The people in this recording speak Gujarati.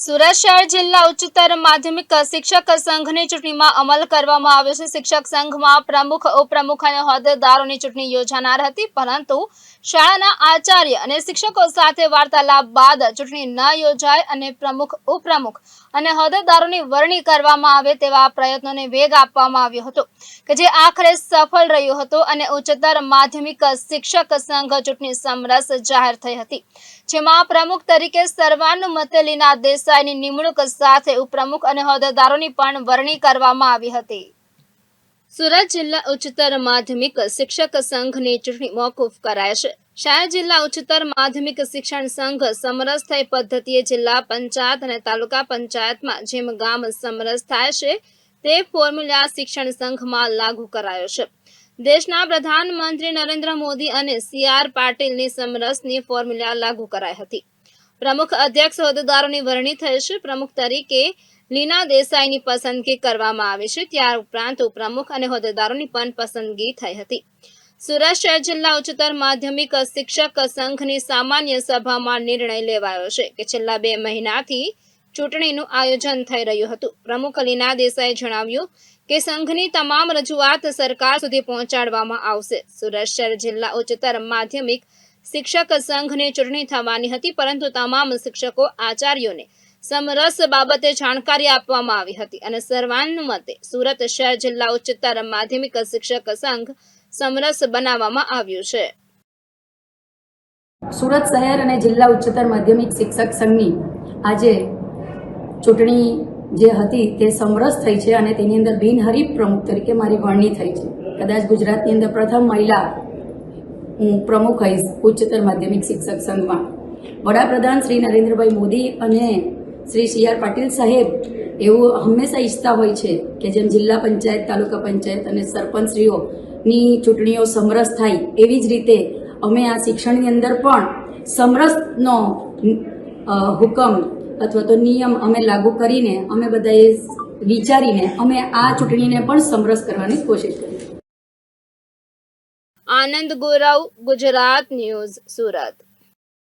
સુરત શહેર જિલ્લા ઉચ્ચતર માધ્યમિક શિક્ષક સંઘની ચૂંટણીમાં અમલ કરવામાં આવ્યો છે. શિક્ષક સંઘમાં પ્રમુખ, ઉપપ્રમુખ અને હોદ્દેદારોની ચૂંટણી યોજાનાર હતી, પરંતુ શાળાના આચાર્ય અને શિક્ષકો સાથે વાર્તાલાપ બાદ ચૂંટણી ન યોજાય અને પ્રમુખ, ઉપપ્રમુખ અને હોદ્દેદારોની વરણી કરવામાં આવે તેવા પ્રયત્નોને વેગ આપવામાં આવ્યો હતો કે જે આખરે સફળ રહ્યો હતો અને ઉચ્ચતર માધ્યમિક શિક્ષક સંઘ ચૂંટણી સમરસ જાહેર થઈ હતી. જેમાં પ્રમુખ તરીકે સર્વાનુમતે લીના દેસાઈની નિમણૂક સાથે ઉપપ્રમુખ અને હોદ્દેદારોની પણ વરણી કરવામાં આવી હતી. સુરત જિલ્લા ઉચ્ચતર માધ્યમિક શિક્ષક સંઘની ચૂંટણી મોકૂફ કરાય છે. શહેર જિલ્લા ઉચ્ચતર માધ્યમિક શિક્ષણ સંઘ સમરસ થઈ પદ્ધતિએ જિલ્લા પંચાયત અને તાલુકા પંચાયતમાં જેમ ગામ સમરસ થાય છે, તે ફોર્મ્યુલા શિક્ષણ સંઘમાં લાગુ કરાયો છે. દેશના પ્રધાનમંત્રી નરેન્દ્ર મોદી અને સી આર પાટીલની સમરસની ફોર્મ્યુલા લાગુ કરાઈ હતી. પ્રમુખ અધ્યક્ષ હોદ્દેદારોની વરણી થઈ પ્રમુખ તરીકે લીના દેસાઈની પસંદગી કરવામાં આવી છે. ત્યાર ઉપરાંત ઉપપ્રમુખ અને હોદ્દેદારોની પણ પસંદગી થઈ હતી. સુરત શહેર જિલ્લા ઉચ્ચતર માધ્યમિક શિક્ષક સંઘની સામાન્ય સભામાં નિર્ણય લેવાયો છે કે છેલ્લા બે મહિનાથી ચૂંટણીનું આયોજન થઈ રહ્યું હતું. પ્રમુખ લીના દેસાઈએ જણાવ્યું કે સંઘની તમામ રજૂઆત સરકાર સુધી પહોંચાડવામાં આવશે. સુરત શહેર જિલ્લા ઉચ્ચતર માધ્યમિક શિક્ષક સંઘની ચૂંટણી થવાની હતી, પરંતુ તમામ શિક્ષકો, આચાર્યોને સમરસ બાબતે જાણકારી આપવામાં આવી હતી અને સર્વાનુમતે સુરત શહેર જિલ્લા ઉચ્ચતર માધ્યમિક શિક્ષક સંઘ સમરસ બનાવવામાં આવ્યું છે. સુરત શહેર અને જિલ્લા ઉચ્ચતર માધ્યમિક શિક્ષક સંઘની આજે ચૂંટણી જે હતી તે સમરસ થઈ છે અને તેની અંદર બિનહરીફ પ્રમુખ તરીકે મારી વરણી થઈ છે. કદાચ ગુજરાતની અંદર પ્રથમ મહિલા હું પ્રમુખ હઈશ ઉચ્ચતર માધ્યમિક શિક્ષક સંઘમાં. વડાપ્રધાન શ્રી નરેન્દ્રભાઈ મોદી અને શ્રી સી આર પાટીલ સાહેબ એવું હંમેશા ઈચ્છતા હોય છે કે જેમ જિલ્લા પંચાયત, તાલુકા પંચાયત અને સરપંચશ્રીઓની ચૂંટણીઓ સમરસ થાય એવી જ રીતે અમે આ શિક્ષણની અંદર પણ સમરસનો હુકમ અથવા તો નિયમ અમે લાગુ કરીને અમે બધાએ વિચારીને અમે આ ચૂંટણીને પણ સમરસ કરવાની કોશિશ કરી આનંદ ગોરાવ ગુજરાત ન્યૂઝ સુરત.